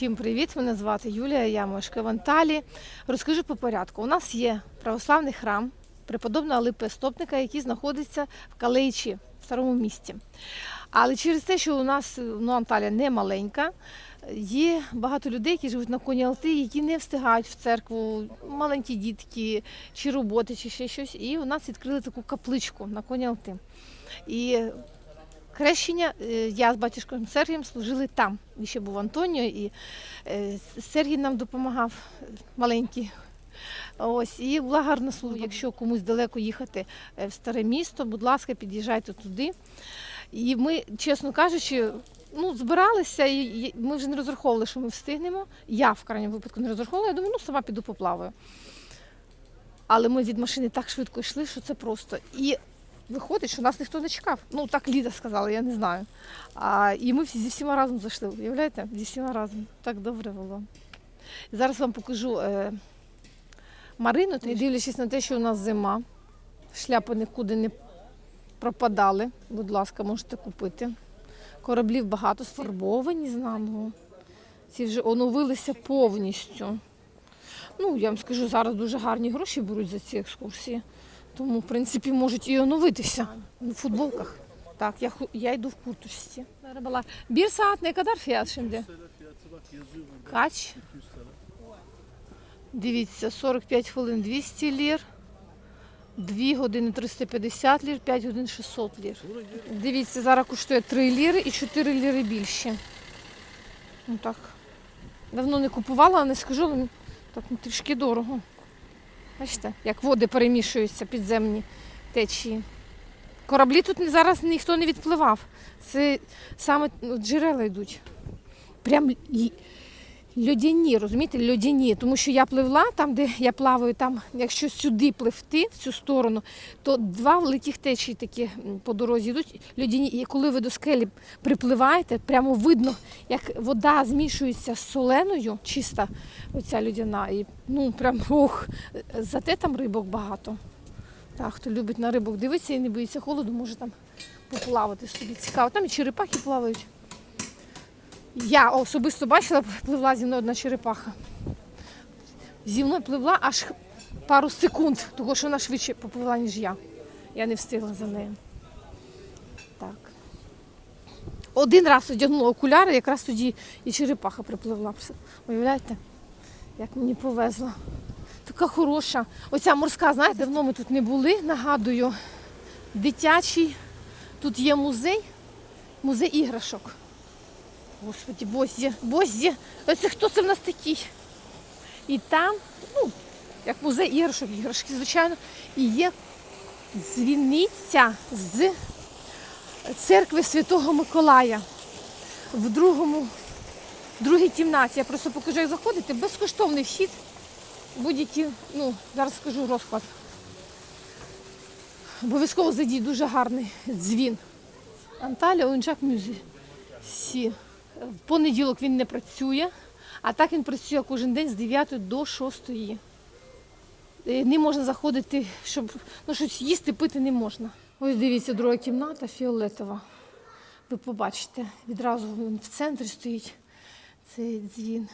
Всім привіт! Мене звати Юлія, я мешкаю в Анталії. Розкажу по порядку. У нас є православний храм преподобного Липи Стопника, який знаходиться в Калеїчі, в старому місті. Але через те, що у нас ну, Анталія не маленька, є багато людей, які живуть на коні Алти, які не встигають в церкву, маленькі дітки, чи роботи, чи ще щось. І у нас відкрили таку капличку на коні Алти. І Хрещення е, я з батюшком Сергієм служили там. І ще був Антоніо, і е, Сергій нам допомагав маленький. Ось, і була гарна служба. Якщо комусь далеко їхати е, в старе місто, будь ласка, під'їжджайте туди. І ми, чесно кажучи, ну, збиралися, і ми вже не розраховували, що ми встигнемо. Я в крайньому випадку не розраховувала, я думаю, ну сама піду поплаваю. Але ми від машини так швидко йшли, що це просто. І виходить, що нас ніхто не чекав. Ну, так Ліда сказала, я не знаю. А, і ми всі зі всіма разом зайшли. Уявляєте? Зі всіма разом. Так добре було. Зараз вам покажу е, Марину, і дивлячись на те, що у нас зима, шляпи нікуди не пропадали. Будь ласка, можете купити. Кораблів багато сфарбовані з наново. Ці вже оновилися повністю. Ну, я вам скажу, зараз дуже гарні гроші беруть за ці екскурсії. Тому, в принципі, можуть і оновитися в футболках. Так, я, я йду в курточці. Merhabalar. Bir saat ne kadar fiyat şimdi? Дивіться, 45 хвилин 200 лір, 2 години 350 лір, 5 годин 600 лір. Дивіться, зараз коштує 3 ліри і 4 ліри більше. Ну так. Давно не купувала, не скажу, але так ну, трішки дорого. Бачите, як води перемішуються підземні течії. Кораблі тут зараз ніхто не відпливав. Це саме ну, джерела йдуть. Прям льодяні, розумієте, льодяні. Тому що я пливла там, де я плаваю, там, якщо сюди пливти, в цю сторону, то два великих течії такі по дорозі йдуть льодяні. І коли ви до скелі припливаєте, прямо видно, як вода змішується з соленою, чиста оця льодяна. І ну прям ох, зате там рибок багато. Так, хто любить на рибок дивитися і не боїться холоду, може там поплавати собі. Цікаво. Там і черепахи плавають. Я особисто бачила, пливла зі мною одна черепаха. Зі мною пливла аж пару секунд, тому що вона швидше попливла, ніж я. Я не встигла за нею. Так. Один раз одягнула окуляри, якраз тоді і черепаха припливла. Уявляєте, як мені повезло. Така хороша. Оця морська, знаєте, давно ми тут не були, нагадую, дитячий. Тут є музей, музей іграшок. Господи, Бозі, Бозі, оце хто це в нас такий? І там, ну, як музей іграшок, іграшки, звичайно, і є дзвіниця з церкви Святого Миколая в другому, в другій кімнаті. Я просто покажу, як заходити. Безкоштовний вхід. Будь-які, ну, зараз скажу розклад. Обов'язково зайдіть дуже гарний дзвін. Анталія Ончак Мюзі. Сі. В понеділок він не працює, а так він працює кожен день з 9 до 6. Е, Не можна заходити, щоб ну, щось їсти, пити не можна. Ось дивіться, друга кімната фіолетова. Ви побачите, відразу він в центрі стоїть цей дзвін.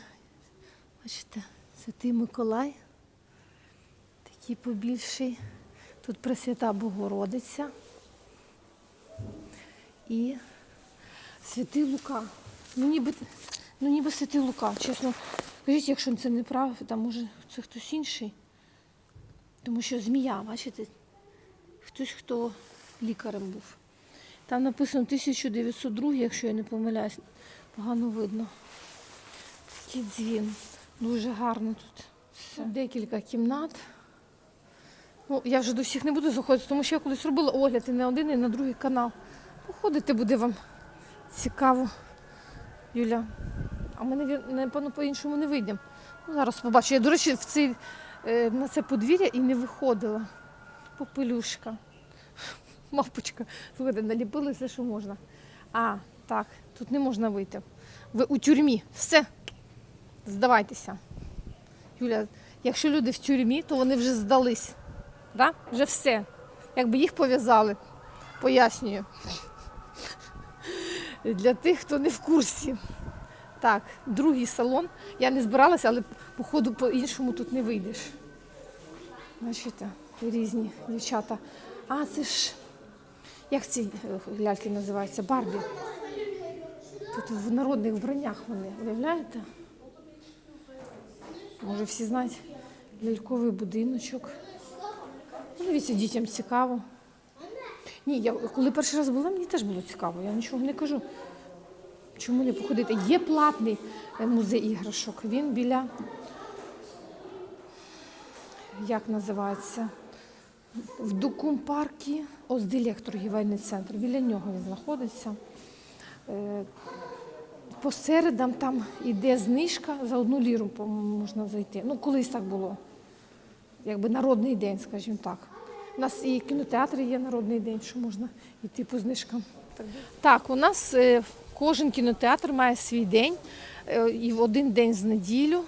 Бачите, Святий Миколай. Такий побільший. Тут Пресвята Богородиця. І Святий Лука. Ну ніби, ну ніби Святий Лука, чесно. Скажіть, якщо це неправда, може це хтось інший. Тому що змія, бачите, хтось, хто лікарем був. Там написано 1902, якщо я не помиляюсь, погано видно. Такий дзвін. Дуже гарно тут. Все. Декілька кімнат. Ну, я вже до всіх не буду заходити, тому що я колись робила огляд і на один, і на другий канал. Походити буде вам цікаво, Юля. А ми, напевно, по-іншому не вийдемо. Ну, зараз побачу. Я, до речі, в цей, е, на це подвір'я і не виходила. Попелюшка. Мавпочка. Слухайте, наліпили все, що можна. А, так, тут не можна вийти. Ви у тюрмі. Все. Здавайтеся. Юля, якщо люди в тюрмі, то вони вже здались. Да? Вже все. Якби їх пов'язали, пояснюю. Для тих, хто не в курсі. Так, другий салон. Я не збиралася, але походу по-іншому тут не вийдеш. Бачите, різні дівчата. А, це ж. Як ці е, ляльки називаються? Барбі. Тут в народних вбраннях вони, уявляєте? Може, всі знають ляльковий будиночок. Ну, Дивіться, дітям цікаво. Ні, я коли перший раз була, мені теж було цікаво. Я нічого не кажу. Чому не походити? Є платний е, музей іграшок. Він біля, як називається? В Дукум-паркі Оздилек торгівельний центр. Біля нього він знаходиться. Е, По середам там іде знижка за одну ліру можна зайти. Ну, колись так було. Якби народний день, скажімо так. У нас і кінотеатр є народний день, що можна йти по знижкам. Так, у нас е, кожен кінотеатр має свій день. е, І в один день з неділю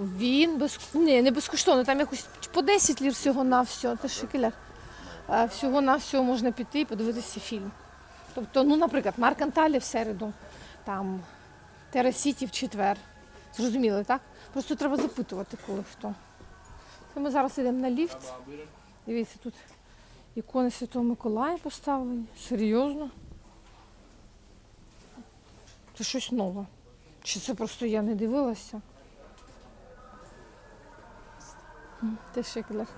він без... Ні, не безкоштовно, там якось по 10 лір всього на все, це шикеля. Всього на всього можна піти і подивитися фільм. Тобто, ну, наприклад, Марк Анталі в середу, там Терасіті в четвер. Зрозуміли, так? Просто треба запитувати, коли хто. Ми зараз йдемо на ліфт. Дивіться, тут ікони Святого Миколая поставлені. Серйозно. Це щось нове. Чи це просто я не дивилася? Ти здесь.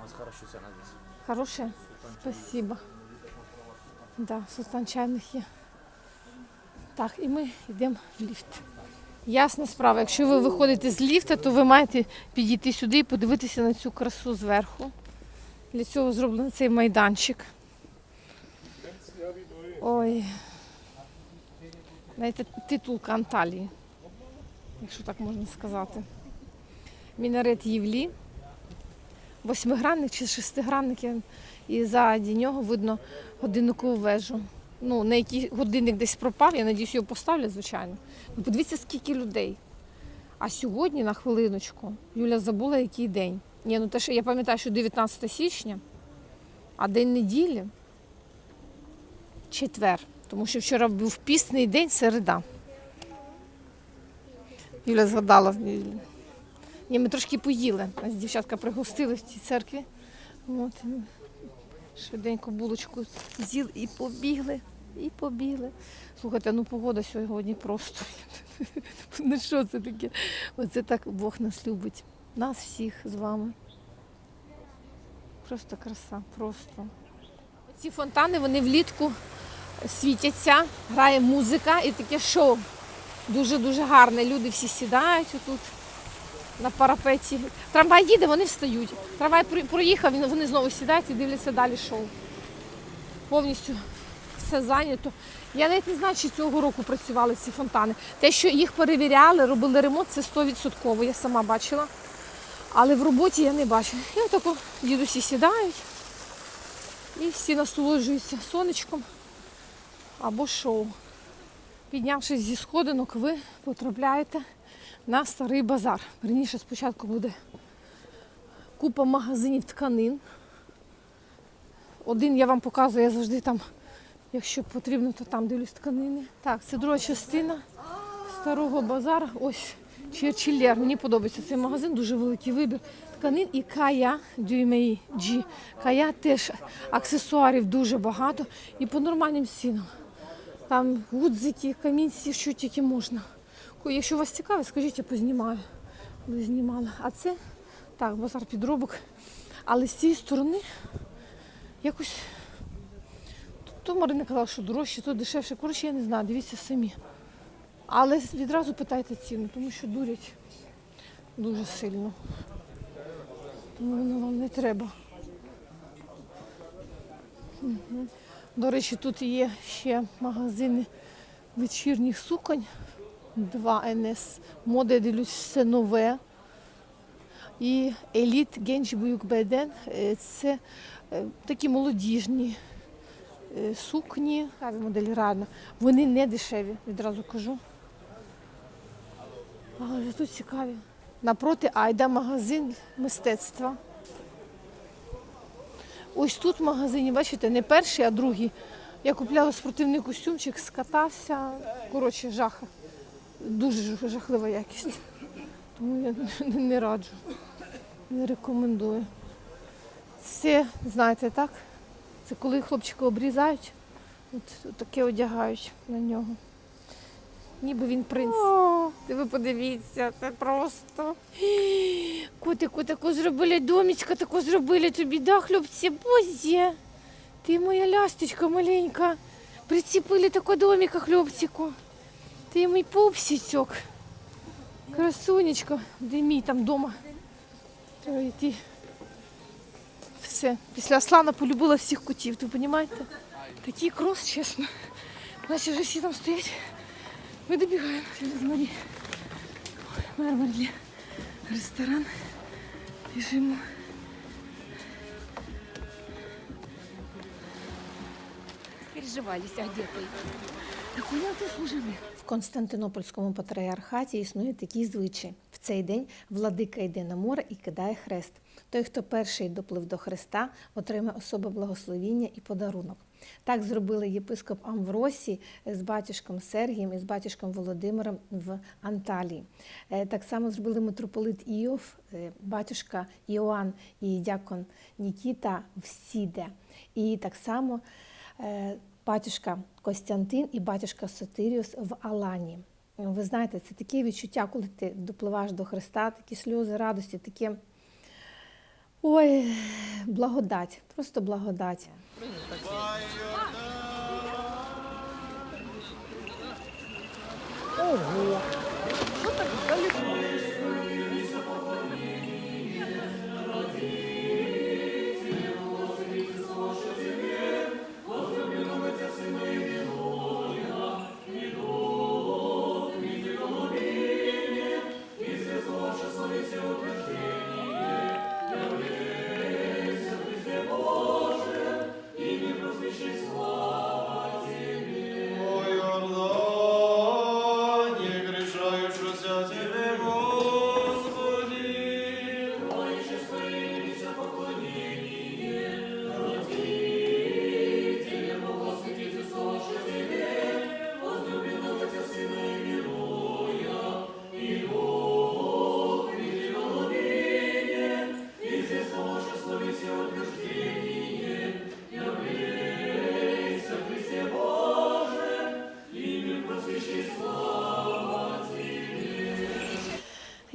Хороше? Спасибо. Да, султан чайних є. Так, і ми йдемо в ліфт. Ясна справа, якщо ви виходите з ліфта, то ви маєте підійти сюди і подивитися на цю красу зверху. Для цього зроблений цей майданчик. Ой. Знаєте, титулка Анталії, якщо так можна сказати. Мінарет Євлі восьмигранник чи шестигранник, і ззаді нього видно годинникову вежу. Ну, на який годинник десь пропав, я надіюсь, його поставлять, звичайно. Ну, подивіться, скільки людей. А сьогодні, на хвилиночку, Юля забула, який день. Ні, ну те, що я пам'ятаю, що 19 січня, а день неділі четвер. Тому що вчора був пісний день, середа. Юля згадала. Ні, ми трошки поїли. Нас дівчатка пригостили в цій церкві. От. Швиденько булочку з'їли і побігли, і побігли. Слухайте, ну погода сьогодні просто. Ну що це таке? Оце так Бог нас любить. Нас всіх з вами. Просто краса, просто. Ці фонтани вони влітку світяться, грає музика і таке шоу. Дуже-дуже гарне. Люди всі сідають отут на парапеті. Трамвай їде, вони встають. Трамвай проїхав, вони знову сідають і дивляться далі шоу. Повністю все зайнято. Я навіть не знаю, чи цього року працювали ці фонтани. Те, що їх перевіряли, робили ремонт, це 100%. Я сама бачила. Але в роботі я не бачила. І отако дідусі сідають і всі насолоджуються сонечком або шоу. Піднявшись зі сходинок, ви потрапляєте на старий базар. Верніше спочатку буде купа магазинів тканин. Один я вам показую, я завжди там, якщо потрібно, то там дивлюсь тканини. Так, це друга частина старого базару. Ось Черчиллер. Мені подобається цей магазин, дуже великий вибір тканин і кая Дюймеї Джі. Кая теж аксесуарів дуже багато і по нормальним цінам. Там гудзики, камінці, що тільки можна. Ко- Якщо вас цікавить, скажіть, я познімаю. Ви знімала. А це так, базар підробок. Але з цієї сторони якось. То Марина казала, що дорожче, то дешевше. Коротше, я не знаю, дивіться самі. Але відразу питайте ціну, тому що дурять дуже сильно. Тому воно вам не треба. Мгм. До речі, тут є ще магазини вечірніх суконь. Два НС. Моди я все нове. І еліт Генджі Беден це е, такі молодіжні е, сукні, моделі реально. Вони не дешеві, відразу кажу. Але тут цікаві. Напроти Айда магазин мистецтва. Ось тут в магазині, бачите, не перший, а другий. Я купляла спортивний костюмчик, скатався. Коротше, жах. Дуже жахлива якість. Тому я не, раджу, не рекомендую. Це, знаєте, так? Це коли хлопчика обрізають, от, таке одягають на нього. Ніби він принц. О, ти ви подивіться, це просто. Котику, таку зробили домічка, таку зробили тобі, да, хлопці, бозє. Ти моя лясточка маленька. Прицепили таку доміка, хлопчику. Ти мій пупсічок. Красунечка. Де мій там вдома? Треба йти. Все. Після Аслана полюбила всіх котів, ви розумієте? Такий крос, чесно. Наші вже всі там стоять. Ми добігаємо через Марі. Мармарлі. Ресторан. Біжимо. Переживались одетые. Константинопольському патріархаті існує такий звичай. В цей день владика йде на море і кидає хрест. Той, хто перший доплив до хреста, отримає особе благословіння і подарунок. Так зробили єпископ Амвросій з батюшком Сергієм і з батюшком Володимиром в Анталії. Е, Так само зробили митрополит Іов, е, батюшка Іоанн і дякон Нікіта в Сіде. І так само е, батюшка Костянтин і батюшка Сотиріус в Алані. Ви знаєте, це таке відчуття, коли ти допливаєш до Христа, такі сльози радості, таке ой, благодать, просто благодать. Ой,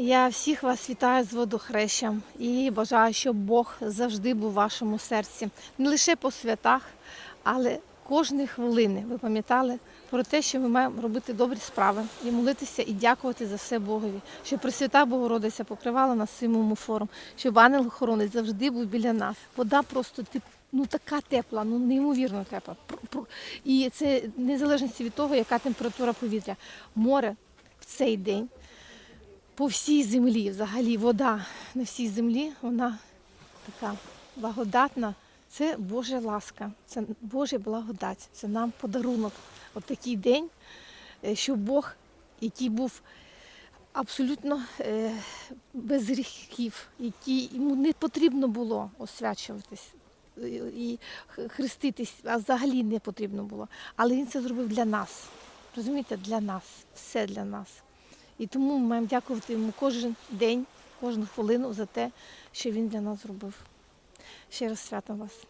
Я всіх вас вітаю з водохрещем і бажаю, щоб Бог завжди був у вашому серці. Не лише по святах, але кожної хвилини ви пам'ятали про те, що ми маємо робити добрі справи і молитися і дякувати за все Богові, щоб Пресвята Богородиця покривала нас своїм умофором, щоб ангел-охоронець завжди був біля нас. Вода просто тип. Ну така тепла, ну неймовірно тепла. І це незалежності від того, яка температура повітря. Море в цей день по всій землі, взагалі, вода на всій землі, вона така благодатна. Це Божа ласка, це Божа благодать, це нам подарунок. От такий день, е, що Бог, який був абсолютно е, без гріхів, який йому не потрібно було освячуватись е, і хреститись, а взагалі не потрібно було. Але він це зробив для нас. Розумієте, для нас, все для нас. І тому ми маємо дякувати йому кожен день, кожну хвилину за те, що він для нас зробив. Ще раз свято вас.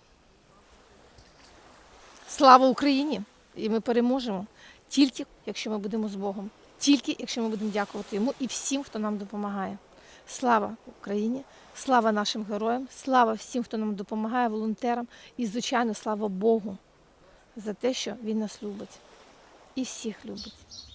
Слава Україні! І ми переможемо тільки, якщо ми будемо з Богом, тільки якщо ми будемо дякувати йому і всім, хто нам допомагає. Слава Україні! Слава нашим героям, слава всім, хто нам допомагає, волонтерам, і, звичайно, слава Богу за те, що він нас любить і всіх любить.